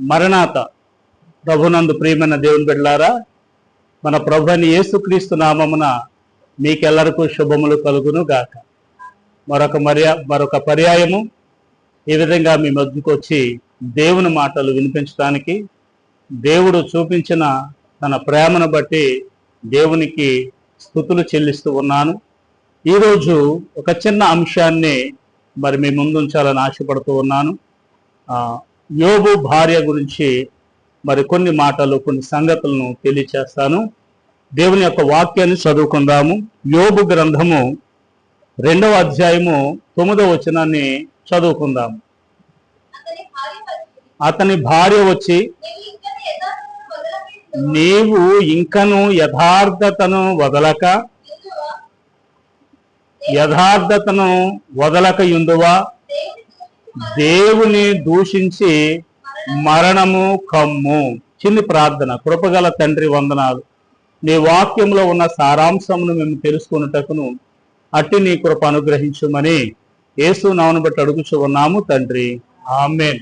మరణాత. ప్రభునందు ప్రియమైన దేవుని బిడ్డలారా మన ప్రభు అని యేసుక్రీస్తు నామమున మీకెల్లరకు శుభములు కలుగును గాక. మరొక మర్యా మరొక పర్యాయము ఈ విధంగా మీ మధ్యకు వచ్చి దేవుని మాటలు వినిపించడానికి దేవుడు చూపించిన తన ప్రేమను బట్టి దేవునికి స్థుతులు చెల్లిస్తూ ఉన్నాను. ఈరోజు ఒక చిన్న అంశాన్ని మరి మీ ముందు ఉంచాలని ఆశపడుతూ ఉన్నాను. యోబు భార్య గురించి మరి కొన్ని మాటలు కొన్ని సంగతులను తెలియచేస్తాను. దేవుని యొక్క వాక్యాన్ని చదువుకుందాము. యోబు గ్రంథము రెండవ అధ్యాయము తొమ్మిదవ వచనాన్ని చదువుకుందాము అతని భార్య వచ్చి, "నీవు ఇంకను యథార్థతను వదలక యథార్థతను వదలక యుందువా? దేవుని దూషించి మరణము కమ్ము. చిన్ని ప్రార్థన కృపగల తండ్రి వందనాలు. నీ వాక్యంలో ఉన్న సారాంశమును మేము తెలుసుకున్నటకును అట్టి నీ కృప అనుగ్రహించుమని యేసు నామను బట్టి అడుగుచు ఉన్నాము తండ్రి. ఆమెన్.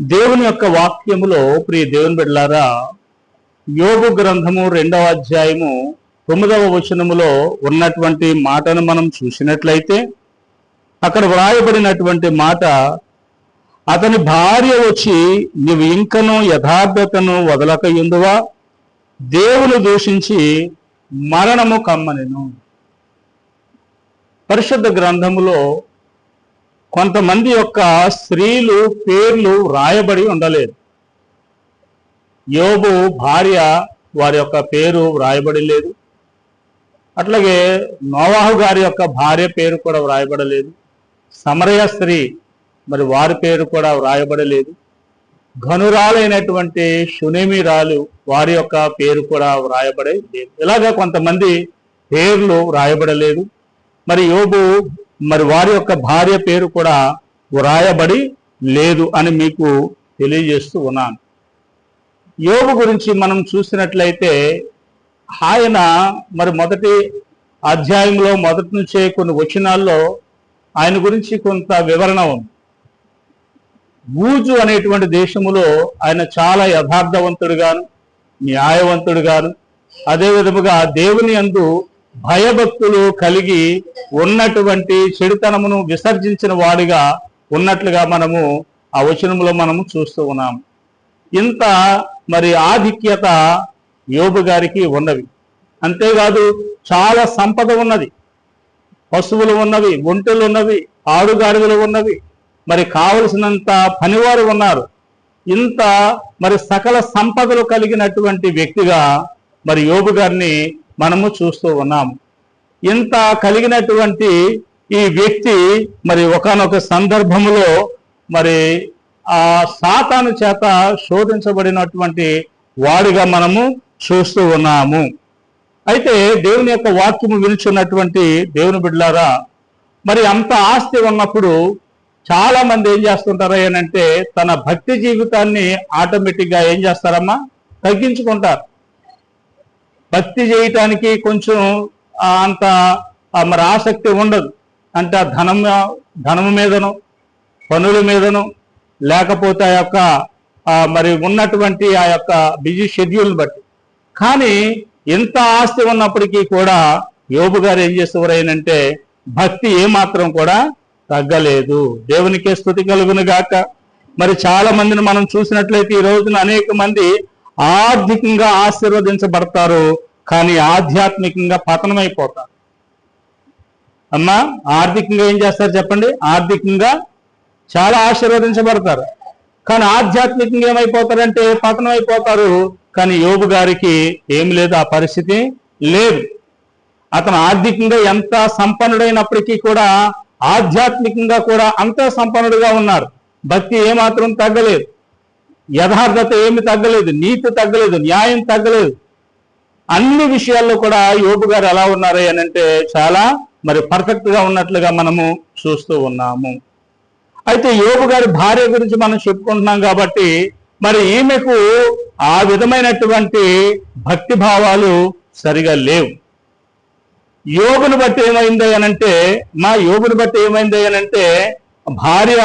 దేవుని యొక్క వాక్యములో ప్రియ దేవుని బిడ్డలారా యోగు గ్రంథము రెండవ అధ్యాయము తొమ్మిదవ వచనములో ఉన్నటువంటి మాటను మనం చూసినట్లయితే అక్కడ వ్రాయబడినటువంటి మాట అతని భార్య వచ్చి నీవు ఇంకను యథార్థతను వదలక ఎందువా? దేవుని దూషించి మరణము కమ్మనెను. పరిశుద్ధ గ్రంథములో కొంతమంది యొక్క స్త్రీలు పేర్లు వ్రాయబడి ఉండలేదు. యోబు భార్య వారి యొక్క పేరు వ్రాయబడి లేదు. అట్లాగే నోవాహు గారి యొక్క భార్య పేరు కూడా వ్రాయబడలేదు. సమరయ స్త్రీ. మరి వారి పేరు కూడా వ్రాయబడలేదు. ఘనురాలైనటువంటి శునేమిరాలు వారి యొక్క పేరు కూడా వ్రాయబడే లేదు. ఇలాగా కొంతమంది పేర్లు వ్రాయబడలేదు. మరి యోబు మరి వారి యొక్క భార్య పేరు కూడా వ్రాయబడి లేదు అని మీకు తెలియజేస్తూ ఉన్నాను. యోబు గురించి మనం చూసినట్లయితే ఆయన మరి మొదటి అధ్యాయంలో మొదటి నుంచే కొన్ని వచనాల్లో ఆయన గురించి కొంత వివరణ ఉంది. బూజు అనేటువంటి దేశములో ఆయన చాలా యథార్థవంతుడుగాను న్యాయవంతుడుగాను అదే విధముగా దేవుని అందు భయభక్తులు కలిగి ఉన్నటువంటి చెడుతనమును విసర్జించిన వాడిగా ఉన్నట్లుగా మనము ఆ వచనములో మనము చూస్తూ ఉన్నాము ఇంత మరి ఆధిక్యత యోబు గారికి ఉన్నవి అంతేకాదు చాలా సంపద ఉన్నది. పశువులు ఉన్నవి ఒంటెలు ఉన్నవి ఆడుగాడుగులు ఉన్నవి. మరి కావలసినంత పనివారు ఉన్నారు. ఇంత మరి సకల సంపదలు కలిగినటువంటి వ్యక్తిగా మరి యోబు గారిని మనము చూస్తూ ఉన్నాము ఇంత కలిగినటువంటి ఈ వ్యక్తి మరి ఒకానొక సందర్భములో మరి ఆ సాతాను చేత శోధించబడినటువంటి వాడిగా మనము చూస్తూ ఉన్నాము. అయితే దేవుని యొక్క వాక్యము విలుచున్నటువంటి దేవుని బిడ్డలారా మరి అంత ఆస్తి ఉన్నప్పుడు చాలా మంది ఏం చేస్తుంటారా అంటే తన భక్తి జీవితాన్ని ఆటోమేటిక్గా ఏం చేస్తారమ్మా? తగ్గించుకుంటారు. భక్తి చేయటానికి కొంచెం అంత మరి ఆసక్తి ఉండదు. అంటే ఆ ధనం ధనము మీదను పనుల మీదను లేకపోతే ఆ యొక్క మరి ఉన్నటువంటి ఆ యొక్క బిజీ షెడ్యూల్ బట్టి. కానీ ఎంత ఆస్తి ఉన్నప్పటికీ కూడా యోబు గారు ఏం చేసేవారైనంటే భక్తి ఏమాత్రం కూడా తగ్గలేదు. దేవునికే స్థుతి కలుగును గాక. మరి చాలా మందిని మనం చూసినట్లయితే ఈ రోజున అనేక మంది ఆర్థికంగా ఆశీర్వదించబడతారు కానీ ఆధ్యాత్మికంగా పతనమైపోతారు. అమ్మా ఆర్థికంగా ఏం చేస్తారు చెప్పండి? ఆర్థికంగా చాలా ఆశీర్వదించబడతారు. కానీ ఆధ్యాత్మికంగా ఏమైపోతారంటే పతనం అయిపోతారు కానీ యోబు గారికి ఏం లేదు ఆ పరిస్థితి లేదు. అతను ఆర్థికంగా ఎంత సంపన్నుడైనప్పటికీ కూడా ఆధ్యాత్మికంగా కూడా అంత సంపన్నుడుగా ఉన్నారు. భక్తి ఏమాత్రం తగ్గలేదు. యథార్థత ఏమి తగ్గలేదు నీతి తగ్గలేదు న్యాయం తగ్గలేదు. అన్ని విషయాల్లో కూడా యోబు గారు ఎలా ఉన్నారు అని అంటే చాలా మరి పర్ఫెక్ట్గా ఉన్నట్లుగా మనము చూస్తూ ఉన్నాము. అయితే యోబు గారి భార్య గురించి మనం చెప్పుకుంటున్నాం కాబట్టి మరి ఈమెకు ఆ విధమైనటువంటి భక్తి భావాలు సరిగా లేవు. యోగును బట్టి ఏమైంది అనంటే మా యోగుని బట్టి ఏమైంది అనంటే భార్య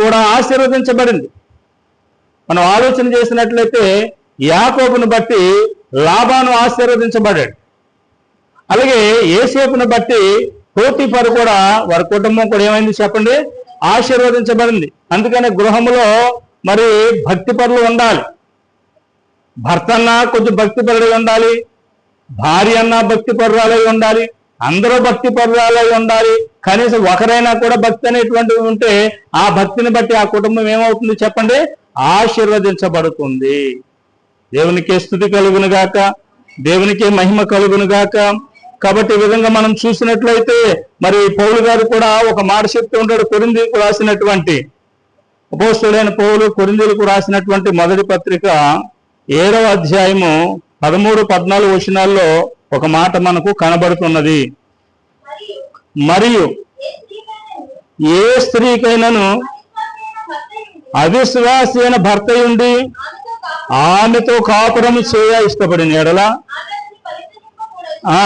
కూడా ఆశీర్వదించబడింది. మనం ఆలోచన చేసినట్లయితే యాకోబును బట్టి లాభాను ఆశీర్వదించబడాడు. అలాగే ఏసేపును బట్టి పోతీఫరు కూడా వారి కుటుంబం కూడా ఏమైంది చెప్పండి? ఆశీర్వదించబడింది. అందుకనే గృహములో మరి భక్తి పరులు ఉండాలి. భర్త అన్నా కొంచెం భక్తి పరుడై ఉండాలి. భార్య అన్నా భక్తి పరురాలై ఉండాలి. అందరూ భక్తి పరురాలై ఉండాలి. కనీసం ఒకరైనా కూడా భక్తి అనేటువంటిది ఉంటే ఆ భక్తిని బట్టి ఆ కుటుంబం ఏమవుతుంది చెప్పండి? ఆశీర్వదించబడుతుంది. దేవునికే స్థుతి కలుగును గాక. దేవునికే మహిమ కలుగును గాక. కాబట్టి ఈ విధంగా మనం చూసినట్లయితే మరి పౌలు గారు కూడా ఒక మాట చెప్తూ ఉంటాడు కొరింది రాసినటువంటి అపోస్తుడైన పౌలు కొరిందీలకు రాసినటువంటి మొదటి పత్రిక ఏడవ అధ్యాయము పదమూడు పద్నాలుగు వచనాల్లో ఒక మాట మనకు కనబడుతున్నది. మరియు ఏ స్త్రీకైనను స్త్రీకైనను అవిశ్వాసైన భర్త ఉండి ఆమెతో కాపురం చేయ ఇష్టపడిన ఎడల. ఆ.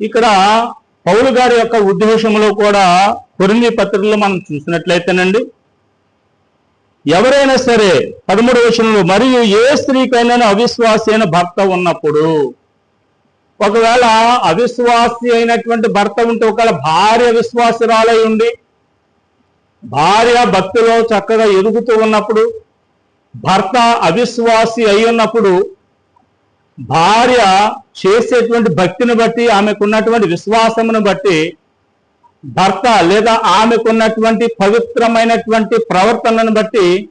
ఇక్కడ పౌలు గారి యొక్క ఉద్దేశంలో కూడా కొరింది పత్రికలు మనం చూసినట్లయితేనండి ఎవరైనా సరే పదమూడు వచనంలో మరియు ఏ స్త్రీకైనా అవిశ్వాసైన భర్త ఉన్నప్పుడు ఒకవేళ అవిశ్వాసి అయినటువంటి భర్త ఉంటే ఒకవేళ భార్య విశ్వాసురాలై ఉండి భార్య భక్తిలో చక్కగా ఎదుగుతూ ఉన్నప్పుడు భర్త అవిశ్వాసి అయి ఉన్నప్పుడు భార్య చేసేటువంటి భక్తిని బట్టి ఆమెకున్నటువంటి విశ్వాసమును బట్టి భర్త లేదా ఆమెకున్నటువంటి పవిత్రమైనటువంటి ప్రవర్తనను బట్టి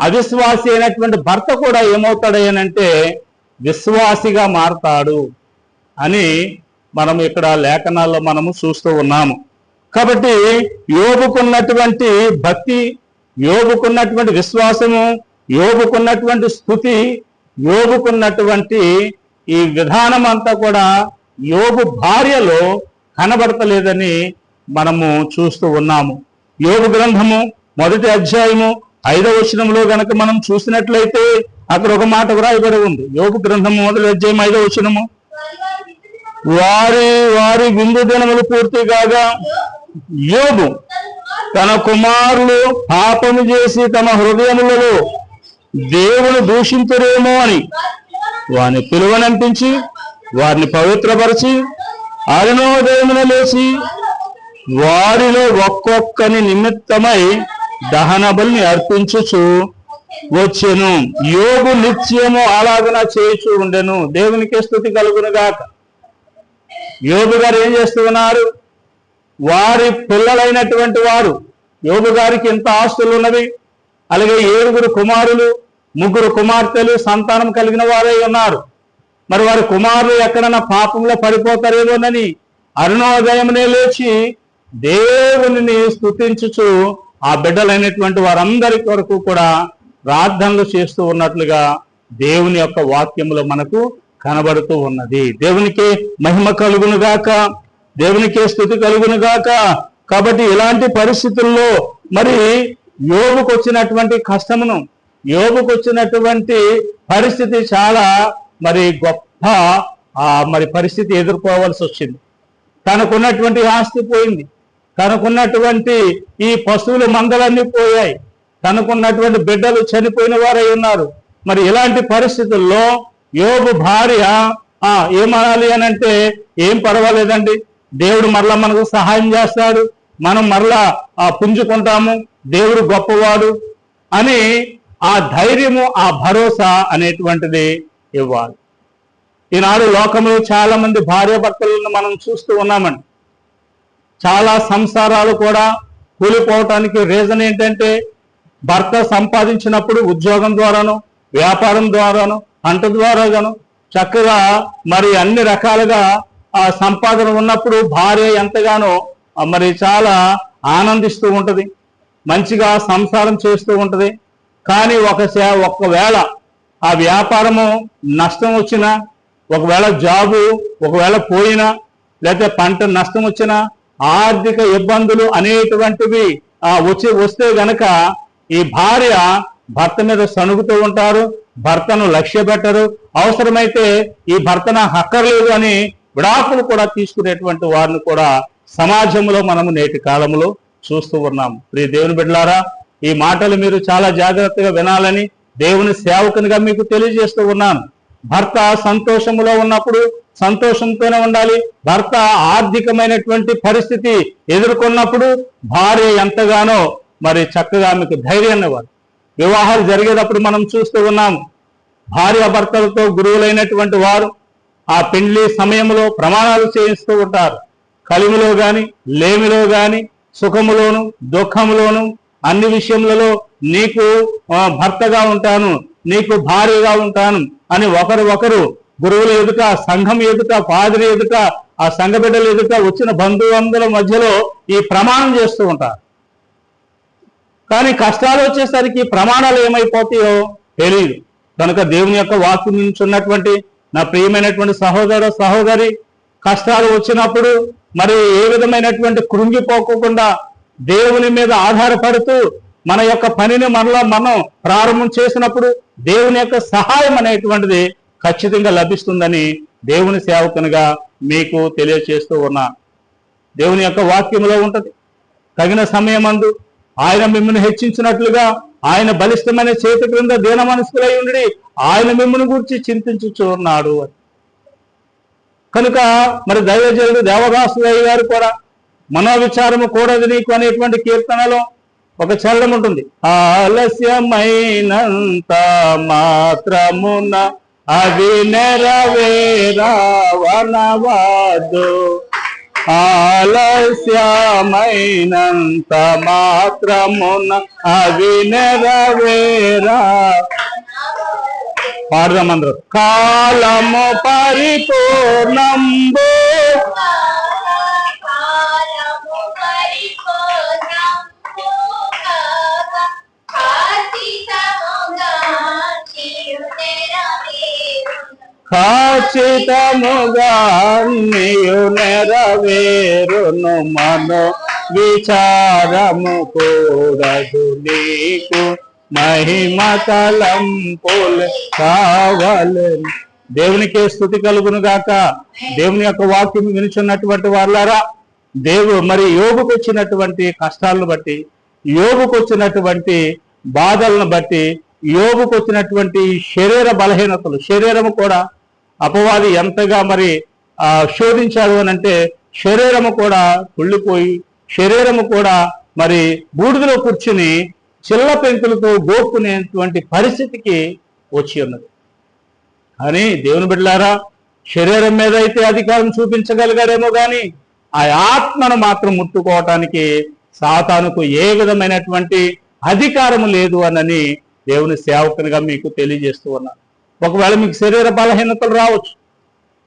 అవిశ్వాసి అయినటువంటి భర్త కూడా ఏమవుతాడు అంటే విశ్వాసిగా మారతాడు అని మనం ఇక్కడ లేఖనాల్లో మనము చూస్తూ ఉన్నాము. కాబట్టి యోగుకున్నటువంటి భక్తి యోగుకున్నటువంటి విశ్వాసము యోగుకున్నటువంటి స్థుతి యోగుకున్నటువంటి ఈ విధానం అంతా కూడా యోగు భార్యలో కనబడతలేదని మనము చూస్తూ ఉన్నాము. యోగు గ్రంథము మొదటి అధ్యాయము ఐదవ వచనంలో గనక మనం చూసినట్లయితే అక్కడ ఒక మాట వ్రాయబడి ఉంది. యోగు గ్రంథము మొదటి అధ్యాయం ఐదవ వచనము. వారి వారి విందు దినములు పూర్తి కాగా యోగు తన తన కుమారులు పాపము చేసి తమ హృదయములలో దేవుడు దూషించరేమో అని. వారిని పిలువనంపించి వారిని పవిత్రపరిచి అరుణోదయమున లేచి వారిలో ఒక్కొక్కని నిమిత్తమై దహన బలిని అర్పించుచు వచ్చెను. యోగు నిత్యము ఆరాధన చేయుచు ఉండెను. దేవునికి స్థుతి కలుగును గాక. యోగు గారు ఏం చేస్తున్నారు వారి పిల్లలైనటువంటి వారు యోగు గారికి ఎంత ఆస్తులు ఉన్నవి అలాగే ఏడుగురు కుమారులు ముగ్గురు కుమార్తెలు సంతానం కలిగిన వారై ఉన్నారు. మరి వారి కుమారులు ఎక్కడన్నా పాపంలో పడిపోతారేమోనని అరుణోదయమునే లేచి దేవునిని స్థుతించుచు ఆ బిడ్డలైనటువంటి వారందరి కొరకు కూడా ప్రార్థనలు చేస్తూ ఉన్నట్లుగా దేవుని యొక్క వాక్యములు మనకు కనబడుతూ ఉన్నది. దేవునికి మహిమ కలుగునుగాక దేవునికే స్థుతి కలుగునుగాక కాబట్టి ఇలాంటి పరిస్థితుల్లో మరి యోగుకు వచ్చినటువంటి కష్టమును యోగుకు వచ్చినటువంటి పరిస్థితి చాలా మరి గొప్ప మరి పరిస్థితి ఎదుర్కోవాల్సి వచ్చింది. తనకున్నటువంటి ఆస్తి పోయింది. తనకున్నటువంటి ఈ పశువుల మందలన్నీ పోయాయి. తనకున్నటువంటి బిడ్డలు చనిపోయిన వారై ఉన్నారు. మరి ఇలాంటి పరిస్థితుల్లో యోగు భార్య ఆ ఏమనాలి అని అంటే ఏం పర్వాలేదండి. దేవుడు మరలా మనకు సహాయం చేస్తాడు. మనం మరలా పుంజుకుంటాము. దేవుడు గొప్పవాడు అని ఆ ధైర్యము ఆ భరోసా అనేటువంటిది ఇవ్వాలి. ఈనాడు లోకంలో చాలా మంది భార్యాభర్తలను మనం చూస్తూ ఉన్నామండి. చాలా సంసారాలు కూడా కూలిపోవటానికి రీజన్ ఏంటంటే భర్త సంపాదించినప్పుడు ఉద్యోగం ద్వారాను వ్యాపారం ద్వారాను పంట ద్వారాగాను చక్కగా మరి అన్ని రకాలుగా ఆ సంపాదన ఉన్నప్పుడు భార్య ఎంతగానో మరి చాలా ఆనందిస్తూ ఉంటుంది. మంచిగా సంసారం చేస్తూ ఉంటుంది. కానీ ఒక ఒకవేళ ఆ వ్యాపారము నష్టం వచ్చినా ఒకవేళ జాబు ఒకవేళ పోయినా లేకపోతే పంట నష్టం వచ్చినా ఆర్థిక ఇబ్బందులు అనేటువంటివి వచ్చి వస్తే గనక ఈ భార్య భర్త మీద సణుగుతూ ఉంటారు భర్తను లక్ష్య పెట్టరు అవసరమైతే ఈ భర్తన హక్కర్లేదు అని విడాకులు కూడా తీసుకునేటువంటి వారిని కూడా సమాజంలో మనము నేటి కాలంలో చూస్తూ ఉన్నాం. ప్రియ దేవుని బిడ్డలారా ఈ మాటలు మీరు చాలా జాగ్రత్తగా వినాలని దేవుని సేవకునిగా మీకు తెలియజేస్తూ ఉన్నాను. భర్త సంతోషములో ఉన్నప్పుడు సంతోషంతోనే ఉండాలి. భర్త ఆర్థికమైనటువంటి పరిస్థితి ఎదుర్కొన్నప్పుడు భార్య ఎంతగానో మరి చక్కగా మీకు ధైర్యాన్ని ఇవ్వాలి. వివాహాలు జరిగేటప్పుడు మనం చూస్తూ ఉన్నాం భార్య భర్తలతో గురువులైనటువంటి వారు ఆ పెళ్ళి సమయంలో ప్రమాణాలు చేయిస్తూ ఉంటారు. కలిమిలో కానీ లేమిలో కానీ సుఖములోను దుఃఖములోను అన్ని విషయములలో నీకు భర్తగా ఉంటాను నీకు భార్యగా ఉంటాను అని ఒకరు ఒకరు గురువుల ఎదుట సంఘం ఎదుట పాదిరి ఎదుట ఆ సంఘ బిడ్డల ఎదుట వచ్చిన బంధువుల మధ్యలో ఈ ప్రమాణం చేస్తూ ఉంటారు. కానీ కష్టాలు వచ్చేసరికి ప్రమాణాలు ఏమైపోతాయో తెలియదు కనుక దేవుని యొక్క వాక్కు నుంచి ఉన్నటువంటి నా ప్రియమైనటువంటి సహోదరు సహోదరి కష్టాలు వచ్చినప్పుడు మరి ఏ విధమైనటువంటి కృంగిపోకుండా దేవుని మీద ఆధారపడుతూ మన యొక్క పనిని మనలో మనం ప్రారంభం చేసినప్పుడు దేవుని యొక్క సహాయం అనేటువంటిది ఖచ్చితంగా లభిస్తుందని దేవుని సేవకునిగా మీకు తెలియచేస్తూ ఉన్నా. దేవుని యొక్క వాక్యంలో ఉంటది. తగిన సమయమందు ఆయన మిమ్మల్ని హెచ్చించినట్లుగా ఆయన బలిష్టమైన చేతి క్రింద దీన మనసులై ఉండి ఆయన మిమ్మల్ని గురించి చింతించుచు ఉన్నాడు అని. కనుక మరి దైవజనుడు దేవదాసు గారు కూడా మనోవిచారము కూడదు నీకు అనేటువంటి కీర్తనలో ఒక చరణం ఉంటుంది. ఆలస్యమైనంత మాత్రమున అవి నెరవేరావనవాదు ఆలస్యమైనంత మాత్రమున అవి నెరవేరా పాడదాం అందరూ. కాలము పరిపూర్ణంబు ఖచ్చితముగా నీయు నెరవేరును మనో విచారము కూడదు నీకు మహిమ తలంపులు కావాలని. దేవునికే స్థుతి కలుగును గాక దేవుని యొక్క వాక్యం వినుచున్నటువంటి వాళ్ళారా దేవు మరి యోగుకు వచ్చినటువంటి కష్టాలను బట్టి యోగుకు వచ్చినటువంటి బాధలను బట్టి యోగుకు వచ్చినటువంటి శరీర బలహీనతలు శరీరము కూడా అపవాది ఎంతగా మరి ఆ శోధించాడు అని అంటే శరీరము కూడా కుళ్ళిపోయి శరీరము కూడా మరి బూడిదలో కూర్చుని చిల్ల పెంకులతో గోక్కునేటువంటి పరిస్థితికి వచ్చి ఉన్నది. కానీ దేవుని బిడ్డలారా శరీరం మీద అయితే అధికారం చూపించగలిగాడేమో కానీ ఆ ఆత్మను మాత్రం ముట్టుకోవటానికి సాతానుకు ఏ విధమైనటువంటి అధికారము లేదు అనని దేవుని సేవకునిగా మీకు తెలియజేస్తూ ఉన్నాను ఒకవేళ మీకు శరీర బలహీనతలు రావచ్చు.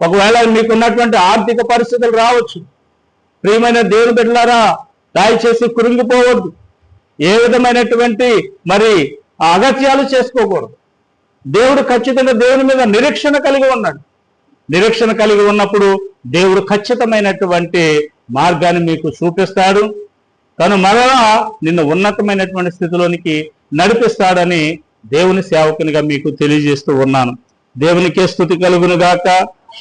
ఒకవేళ మీకున్నటువంటి ఆర్థిక పరిస్థితులు రావచ్చు. ప్రియమైన దేవుని బిడ్డలారా దయచేసి కురింగిపోవద్దు. ఏ విధమైనటువంటి మరి అగత్యాలు చేసుకోకూడదు. దేవుడు ఖచ్చితంగా దేవుని మీద నిరీక్షణ కలిగి ఉన్నాడు. నిరీక్షణ కలిగి ఉన్నప్పుడు దేవుడు ఖచ్చితమైనటువంటి మార్గాన్ని మీకు చూపిస్తాడు. తను మరలా నిన్ను ఉన్నతమైనటువంటి స్థితిలోనికి నడిపిస్తాడని దేవుని సేవకునిగా మీకు తెలియజేస్తూ ఉన్నాను. దేవునికే స్థుతి కలుగునుగాక.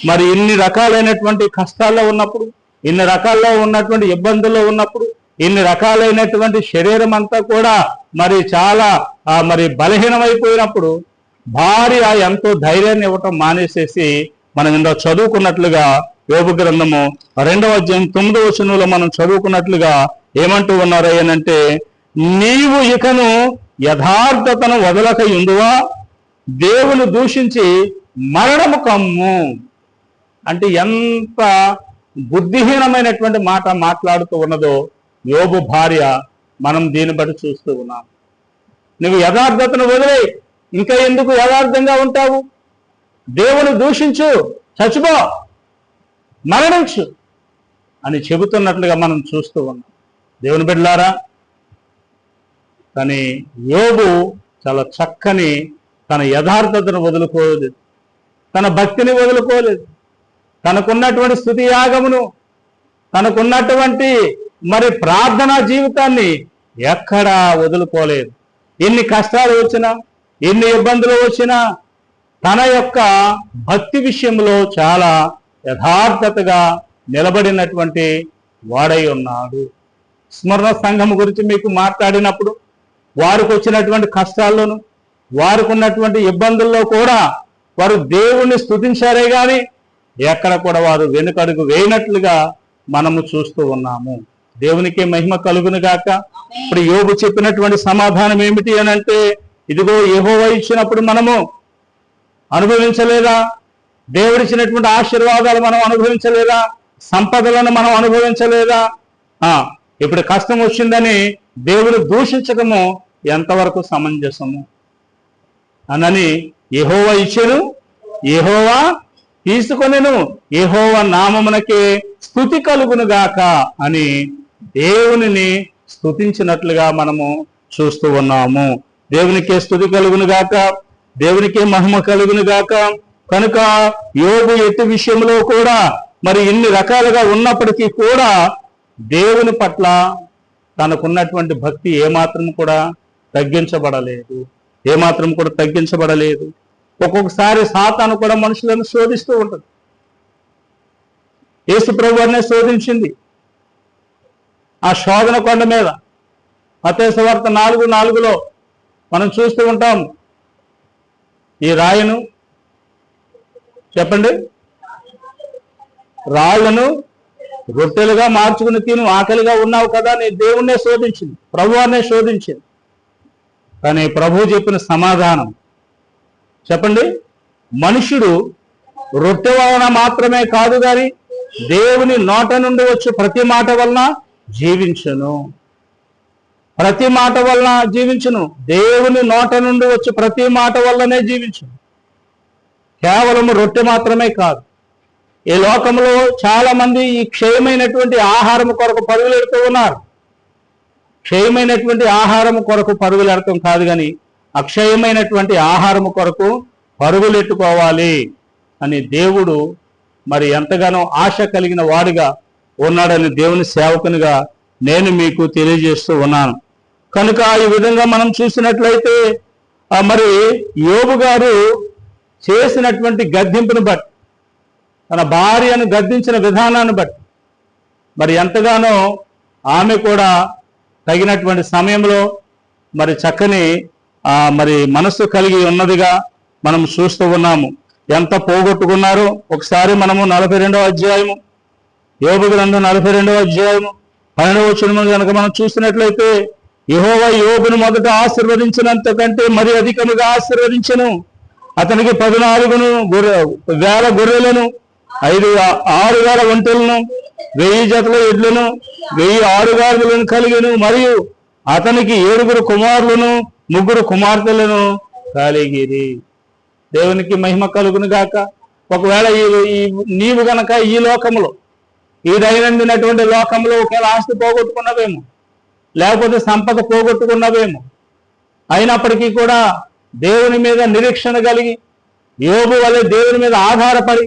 మరి ఇన్ని రకాలైనటువంటి కష్టాల్లో ఉన్నప్పుడు ఇన్ని రకాల్లో ఉన్నటువంటి ఇబ్బందుల్లో ఉన్నప్పుడు ఇన్ని రకాలైనటువంటి శరీరం అంతా కూడా మరి చాలా ఆ, మరి బలహీనమైపోయినప్పుడు భార్య ఎంతో ధైర్యాన్ని ఇవ్వటం మానేసేసి మనం ఇందులో చదువుకున్నట్లుగా యోగ గ్రంథము రెండవ అధ్యాయం తొమ్మిదవ వచనంలో మనం చదువుకున్నట్లుగా ఏమంటూ ఉన్నారయ్యనంటే నీవు ఇకను యథార్థతను వదలక ఉండువా దేవుని దూషించి మరణము కమ్ము. అంటే ఎంత బుద్ధిహీనమైనటువంటి మాట మాట్లాడుతూ ఉన్నదో యోబు భార్య మనం దీన్ని బట్టి చూస్తూ ఉన్నాం. నువ్వు యథార్థతను వదిలే ఇంకా ఎందుకు యథార్థంగా ఉంటావు? దేవుని దూషించు చచ్చిపో మరణించు అని చెబుతున్నట్లుగా మనం చూస్తూ ఉన్నాం. దేవుని బిడ్డలారా కానీ యోగు చాలా చక్కని తన యథార్థతను వదులుకోలేదు. తన భక్తిని వదులుకోలేదు. తనకున్నటువంటి స్థుతి యాగమును తనకున్నటువంటి మరి ప్రార్థనా జీవితాన్ని ఎక్కడా వదులుకోలేదు. ఎన్ని కష్టాలు వచ్చినా ఎన్ని ఇబ్బందులు వచ్చినా తన యొక్క భక్తి విషయంలో చాలా యథార్థతగా నిలబడినటువంటి వాడై ఉన్నాడు. స్మరణ సంఘం గురించి మీకు మాట్లాడినప్పుడు వారికి వచ్చినటువంటి కష్టాల్లోనూ వారికి ఉన్నటువంటి ఇబ్బందుల్లో కూడా వారు దేవుణ్ణి స్తుతించారే కానీ ఎక్కడ కూడా వారు వెనుకడుగు వేయనట్లుగా మనము చూస్తూ ఉన్నాము. దేవునికి మహిమ కలుగును గాక. ఇప్పుడు యోగు చెప్పినటువంటి సమాధానం ఏమిటి అని అంటే ఇదిగో యెహోవా ఇచ్చినప్పుడు మనము అనుభవించలేదా? దేవుడిచ్చినటువంటి ఆశీర్వాదాలు మనం అనుభవించలేదా? సంపదలను మనం అనుభవించలేదా? ఇప్పుడు కష్టం వచ్చిందని దేవుడు దూషించకము ఎంతవరకు సమంజసము? అనని యెహోవా ఇచ్చెను ఏహోవా తీసుకొనెను యెహోవా నామమునకే స్థుతి కలుగును గాక అని దేవునిని స్థుతించినట్లుగా మనము చూస్తూ ఉన్నాము. దేవునికే స్థుతి కలుగునుగాక దేవునికే మహిమ కలుగునుగాక కనుక యోగు ఎట్టి విషయంలో కూడా మరి ఇన్ని రకాలుగా ఉన్నప్పటికీ కూడా దేవుని పట్ల తనకున్నటువంటి భక్తి ఏమాత్రం కూడా తగ్గించబడలేదు. ఏమాత్రం కూడా తగ్గించబడలేదు. ఒక్కొక్కసారి సాతాను కూడా మనుషులను శోధిస్తూ ఉంటుంది. యేసు ప్రభువారినే శోధించింది. ఆ శోధన కొండ మీద. అతేశవార్త నాలుగు నాలుగులో మనం చూస్తూ ఉంటాం. ఈ రాయను చెప్పండి. రాళ్ళను రొట్టెలుగా మార్చుకుని తిను ఆకలిగా ఉన్నావు కదా నీ దేవుణ్ణే శోధించింది. ప్రభువారినే శోధించింది. కానీ ప్రభు చెప్పిన సమాధానం. చెప్పండి? మనుషుడు రొట్టె వలన మాత్రమే కాదు కానీ దేవుని నోట నుండి వచ్చే ప్రతి మాట వలన జీవించను. ప్రతి మాట వలన జీవించను. దేవుని నోట నుండి వచ్చే ప్రతి మాట వల్లనే జీవించను. కేవలం రొట్టె మాత్రమే కాదు. ఈ లోకంలో చాలా మంది ఈ క్షయమైనటువంటి ఆహారం కొరకు పరుగులు ఉన్నారు. క్షయమైనటువంటి ఆహారం కొరకు పరుగులెడటం కాదు కానీ అక్షయమైనటువంటి ఆహారం కొరకు పరుగులెట్టుకోవాలి అని దేవుడు మరి ఎంతగానో ఆశ కలిగిన వాడిగా ఉన్నాడని దేవుని సేవకునిగా నేను మీకు తెలియజేస్తూ ఉన్నాను. కనుక ఈ విధంగా మనం చూసినట్లయితే మరి యోబు గారు చేసినటువంటి గద్దింపును బట్టి తన భార్యను గద్దించిన విధానాన్ని బట్టి మరి ఎంతగానో ఆమె కూడా తగినటువంటి సమయంలో మరి చక్కని మరి మనస్సు కలిగి ఉన్నదిగా మనం చూస్తూ ఉన్నాము. ఎంత పోగొట్టుకున్నారో ఒకసారి మనము నలభై రెండవ అధ్యాయము యోగ గ్రంథం నలభై రెండవ అధ్యాయము పన్నెండవ వచనము కనుక మనం చూసినట్లయితే యెహోవా యోగును మొదట ఆశీర్వదించినంత కంటే మరి అధికముగా ఆశీర్వదించను. అతనికి పద్నాలుగును గొర్రె వేల గొర్రెలను ఐదు ఆరు వేల ఒంటెలను వెయ్యి జతల ఎడ్లను వెయ్యి ఆరుగారులను కలిగిను మరియు అతనికి ఏడుగురు కుమారులను ముగ్గురు కుమార్తెలను కలిగిరి. దేవునికి మహిమ కలుగును గాక. ఒకవేళ ఈ నీవు గనక ఈ లోకంలో ఈ దైనందినటువంటి లోకంలో ఒకవేళ ఆస్తి పోగొట్టుకున్నవేమో లేకపోతే సంపద పోగొట్టుకున్నవేమో అయినప్పటికీ కూడా దేవుని మీద నిరీక్షణ కలిగి యోగు వలె దేవుని మీద ఆధారపడి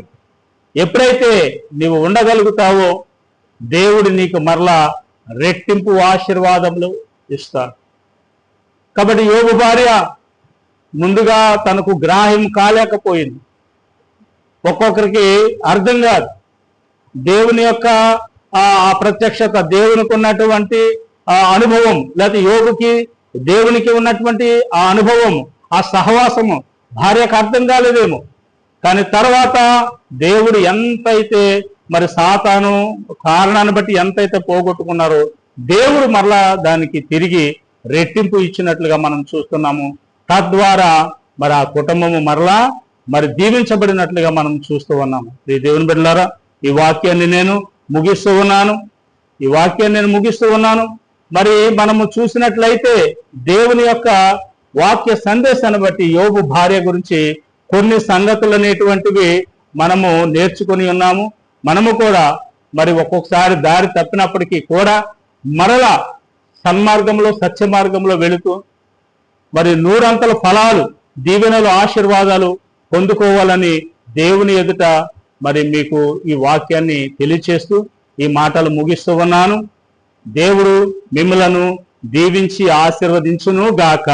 ఎప్పుడైతే నీవు ఉండగలుగుతావో దేవుడు నీకు మరలా రెట్టింపు ఆశీర్వాదములు ఇస్తాడు. కాబట్టి యోగు భార్య ముందుగా తనకు గ్రాహ్యం కాలేకపోయింది. ఒక్కొక్కరికి అర్థం కాదు. దేవుని యొక్క ఆ ప్రత్యక్షత దేవునికి ఉన్నటువంటి ఆ అనుభవం లేకపోతే యోగుకి దేవునికి ఉన్నటువంటి ఆ అనుభవం ఆ సహవాసము భార్యకు అర్థం కాలేదేమో. కానీ తర్వాత దేవుడు ఎంతైతే మరి సాతాను కారణాన్ని బట్టి ఎంతైతే పోగొట్టుకున్నారో దేవుడు మరలా దానికి తిరిగి రెట్టింపు ఇచ్చినట్లుగా మనం చూస్తున్నాము. తద్వారా మరి ఆ కుటుంబము మరలా మరి దీవించబడినట్లుగా మనం చూస్తూ ఉన్నాము. ఈ దేవుని బిడ్డలారా ఈ వాక్యాన్ని నేను ముగిస్తూ ఉన్నాను. ఈ వాక్యాన్ని నేను ముగిస్తూ ఉన్నాను. మరి మనము చూసినట్లయితే దేవుని యొక్క వాక్య సందేశాన్ని బట్టి యోగు భార్య గురించి కొన్ని సంగతులు అనేటువంటివి మనము నేర్చుకొని ఉన్నాము. మనము కూడా మరి ఒక్కొక్కసారి దారి తప్పినప్పటికీ కూడా మరలా సన్మార్గంలో సత్య మార్గంలో వెళుతూ మరి నూరంతల ఫలాలు దీవెనలు ఆశీర్వాదాలు పొందుకోవాలని దేవుని ఎదుట మరి మీకు ఈ వాక్యాన్ని తెలియచేస్తూ ఈ మాటలు ముగిస్తూ ఉన్నాను. దేవుడు మిమ్మలను దీవించి ఆశీర్వదించును గాక.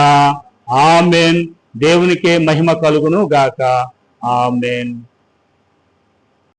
ఆమెన్. దేవునికే మహిమ కలుగును గాక. ఆమెన్.